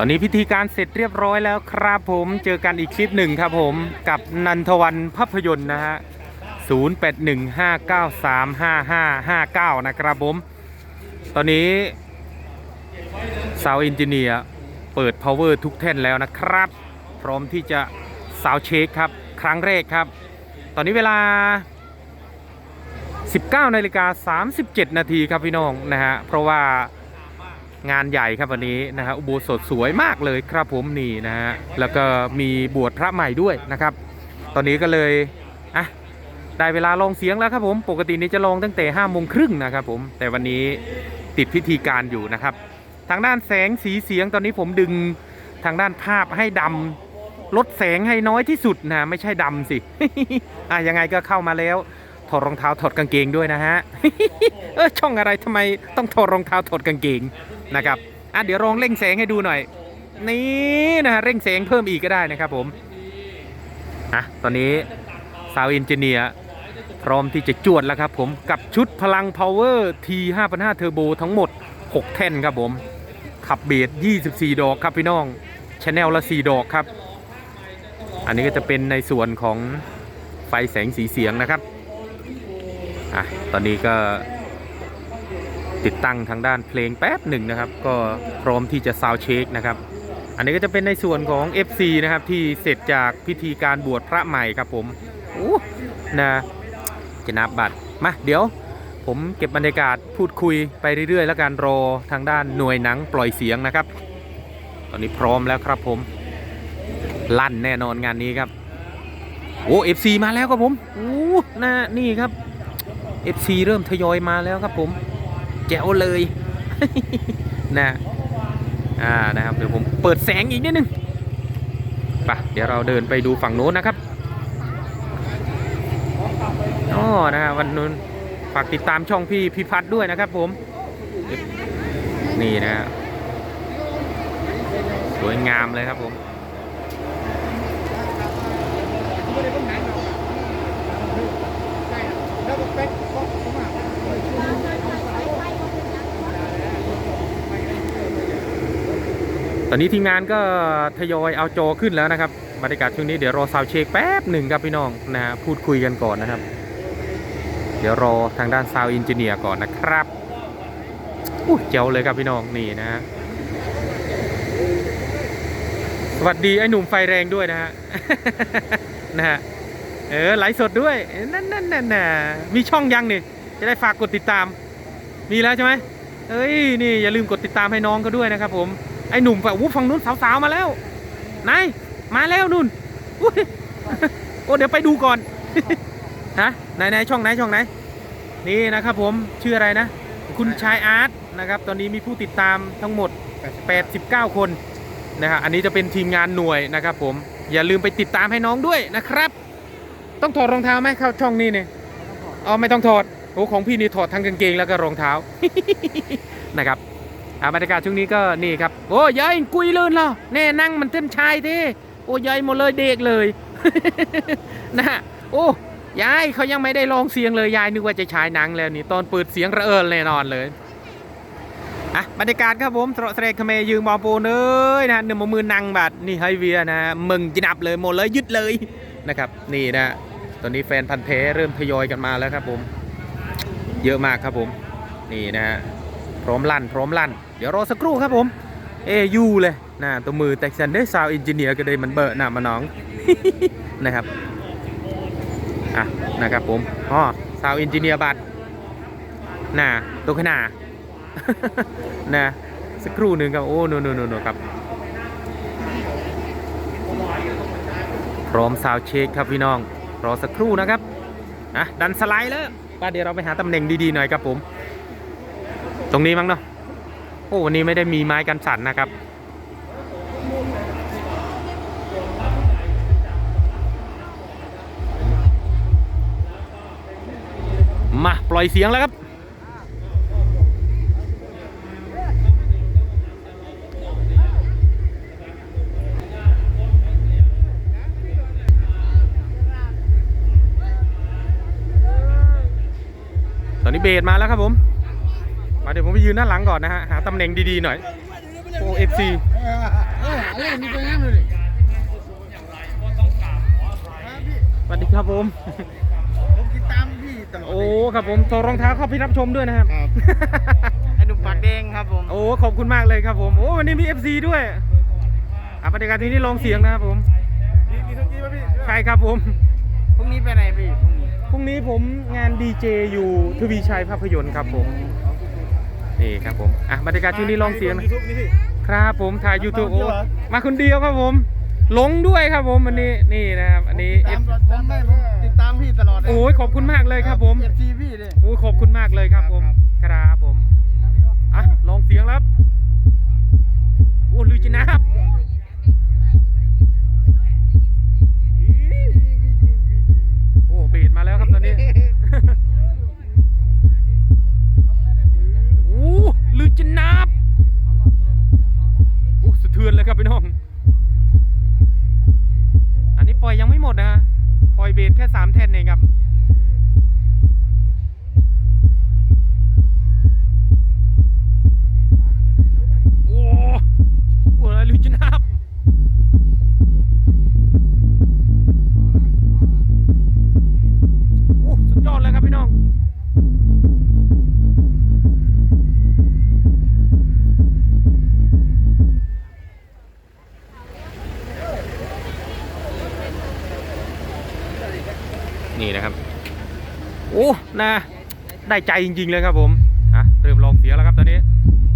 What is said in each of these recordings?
ตอนนี้พิธีการเสร็จเรียบร้อยแล้วครับผมเจอกันอีกคลิปหนึ่งครับผมกับนันทวันภาพยนตร์นะฮะ 0815935559 นะครับผม ตอนนี้ซาวอินจิเนียร์เปิด power ทุกแท่นแล้วนะครับ พร้อมที่จะซาวเช็คครับ ครั้งแรกครับ ตอนนี้เวลา 19นาฬิกา37 นาทีครับพี่น้องนะฮะ เพราะว่า งานใหญ่ครับวันนี้นะฮะอุโบสถสวยมากเลยครับผมนี่นะฮะแล้วก็มีบวชพระใหม่ด้วยนะครับ ตอนนี้ก็เลยอะได้เวลาลองเสียงแล้วครับผมปกตินี้จะลองตั้งแต่5โมงครึ่งนะครับผมแต่วันนี้ติดพิธีการอยู่นะครับ ทางด้านแสงสีเสียงตอนนี้ผมดึงทางด้านภาพให้ดำลดแสงให้น้อยที่สุดนะไม่ใช่ดำสิอะยังไงก็เข้ามาแล้ว ถอดรองเท้าถอดกางเกงด้วยนะฮะเออช่องอะไรทำไมต้องถอดรองเท้าถอดกางเกงนะครับอะเดี๋ยวลองเร่งแสงให้ดูหน่อย นี่นะฮะเร่งแสงเพิ่มอีกก็ได้นะครับผมอะตอนนี้ซาวอินเจเนียร์พร้อมที่จะจวดแล้วครับผมกับชุดพลัง power T 5,500 Turbo ทั้งหมด 6 แท่นครับผม ขับเบส24 ดอกครับพี่น้องชแนลละ 4 ดอกครับ อันนี้ก็จะเป็นในส่วนของไฟแสงสีเสียงนะครับ อะตอนนี้ก็ติดตั้งทางด้านเพลงแป๊บหนึ่งนะครับ ก็พร้อมที่จะซาวเช็คนะครับ อันนี้ก็จะเป็นในส่วนของ FC นะครับ ที่เสร็จจากพิธีการบวชพระใหม่ครับผมโอ้นะจะนับบัตรมาเดี๋ยว ผมเก็บบรรยากาศพูดคุยไปเรื่อยๆ แล้วการรอทางด้านหน่วยหนังปล่อยเสียงนะครับ ตอนนี้พร้อมแล้วครับผม ลั่นแน่นอนงานนี้ครับโอ้ FC มาแล้วครับผมโอ้นะนี่ครับ FC เริ่มทยอยมาแล้วครับผม แจ๋วเลยนะอ่านะครับเดี๋ยวผมเปิดแสงอีกนิดนึงไปเดี๋ยวเราเดินไปดูฝั่งโน้นนะครับอ๋อนะฮะวันนู้นฝากติดตามช่องพี่พิพัฒน์ด้วยนะครับผม นี่นะฮะสวยงามเลยครับผม ตอนนี้ทีมงานก็ทยอยเอาจอขึ้นแล้วนะครับบรรยากาศช่วงนี้เดี๋ยวรอซาวเช็คแป๊บหนึ่งครับพี่น้องนะฮะพูดคุยกันก่อนนะครับ เดี๋ยวรอทางด้านซาวอินจิเนียร์ก่อนนะครับอู้เจ๋วเลยครับพี่น้องนี่นะฮะสวัสดีไอ้หนุ่มไฟแรงด้วยนะฮะนะฮะเออไลฟ์สดด้วยนั่นนั่นนั่นน่ะมีช่องยังนี่จะได้ฝากกดติดตาม มีแล้วใช่ไหมเอ้ยนี่อย่าลืมกดติดตามให้น้องเขาด้วยนะครับผม ไอ้หนุ่มฝั่งวูฝั่งนู้นสาวๆมาแล้วนายมาแล้วนุ่นอุ๊ยโอ้เดี๋ยวไปดูก่อนฮะไหนไหนช่องไหนช่องไหนนี่นะครับผมชื่ออะไรนะ คุณชายอาร์ตนะครับตอนนี้มีผู้ติดตามทั้งหมด 89 คนนะฮะอันนี้จะเป็นทีมงานหน่วยนะครับผมอย่าลืมไปติดตามให้น้องด้วยนะครับ ต้องถอดรองเท้าไหมเข้าช่องนี้เนี่ยอ๋อไม่ต้องถอดโอ้ของพี่นี่ถอดทั้งกางเกงแล้วก็รองเท้านะครับ บรรยากาศช่วงนี้ก็นี่ครับ โอ้ยายกุยเลื่นเหรอแน่นั่งมันเต้นชายทีโอ้ยายหมดเลยเด็กเลยนะฮะโอ้ยายเขายังไม่ได้ลองเสียงเลยยายนึกว่าจะฉายหนังแล้วนี่ตอนเปิดเสียงระเอิญแน่นอนเลยอะบรรยากาศครับผมตรอเสรกเมยืงบอลโปนเอ้ยนะหนึ่งมือนังบัดนี่ไฮเวียนะมึงจะนับเลยหมดเลยยึดเลยนะครับนี่นะตอนนี้แฟนพันธ์แท้เริ่มทยอยกันมาแล้วครับผม เยอะมากครับผม นี่นะฮะพร้อมลั่น พร้อมลั่น เดี๋ยวรอสักครู่ครับผมเอยูเลยนะตัวมือแต็กซันได้ซาวอินจิเนียร์ก็ได้มันเบอร์หน้ามาน้องนะครับอะนะครับผมอ๋อซาวอินจิเนียร์บัตรนะตัวขนาดนะสักครู่หนึ่งครับ โอ้โนโนโนโนครับ พร้อมซาวเช็คครับพี่น้อง รอสักครู่นะครับอะดันสไลด์แล้วป้าเดี๋ยวเราไปหาตำแหน่งดีๆหน่อยครับผม ตรงนี้มั้งเนาะ โอ้วันนี้ไม่ได้มีไม้กันสั่นนะครับ มาปล่อยเสียงแล้วครับตอนนี้เบสมาแล้วครับผม มาเดี๋ยวผมไปยืนด้าหลังก่อนนะฮะ หาตำแหน่งดีๆหน่อย โอเอฟซีเฮ้ยมีตัวงามเลยสวัสดีครับผมผมติดตามพี่ตลอดโอ้ครับผมถอดรองเท้าเข้าไปรับชมด้วยนะครับไอ้หนุ่มปากแดงครับผมโอ้ขอบคุณมากเลยครับผมโอ้วันนี้มี FC ด้วยอะบรรยากาศที่นี่ลองเสียงนะครับผมมีทุกทีป่ะพี่ใช่ครับผมพรุ่งนี้ไปไหนพี่พรุ่งนี้พรุ่งนี้ผมงานดีเจอยู่ทวีชัยภาพยนตร์ครับผม นี่ครับผม อะบรรยากาศที่นี่ลองเสียงนะยูทูบนี่พี่ ครับผมถ่ายยูทูบมาคนเดียวเหรอ มาคนเดียวครับผมหลงด้วยครับผมวันนี้นี่นะครับอันนี้ติดตามผมไม่ผมติดตามพี่ตลอดเลยโอ้ยขอบคุณมากเลยครับผม เอฟซีพี่เลยโอ้ยขอบคุณมากเลยครับผมครับครับผม อะลองเสียงแล้วครับ โอ้ลือจินะครับ นี่นะครับ โอ้นะได้ใจจริง ๆ เลยครับผมอะเริ่มลองเสียงแล้วครับตอนนี้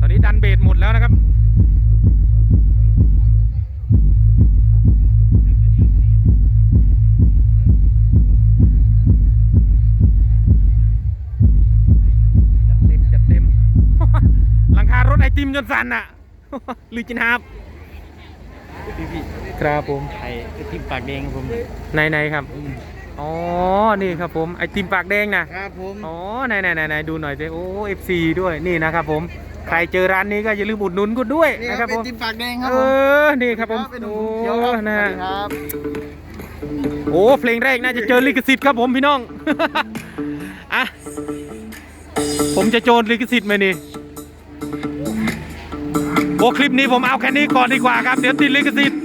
ตอนนี้ดันเบสหมดแล้วนะครับจัดเต็มจัดเต็มหลังคารถไอติมจนสั่นอะลือจินฮาบพี่พี่ครับผมไอ้ทิมปากแดงครับผมในในๆครับ อ๋อ นี่ครับผม ไอติมปากแดงนะ ครับผมอ๋อ ไหนไหนไหนไหนดูหน่อยสิโอ้เอฟซีด้วยนี่นะครับผม ใครเจอร้านนี้ก็อย่าลืมอุดหนุนกันด้วยนี่นะคครัรับบเป็ผนมทิมปากแดงครัเอบผมอ นี่ครับผมเป็นหนุ่โอ้มเขียวครับนะสวัฮะสดีครับ โอ้เพลงแรกน่าจะเจอลิขสิทธิ์ครับผมพี่น้อง อะ ผมจะโจรลิขสิทธิ์ไหมนี่โอ้คลิปนี้ผมเอาแค่นี้ก่อนดีกว่าครับ เดี๋ยวติดลิขสิทธิ์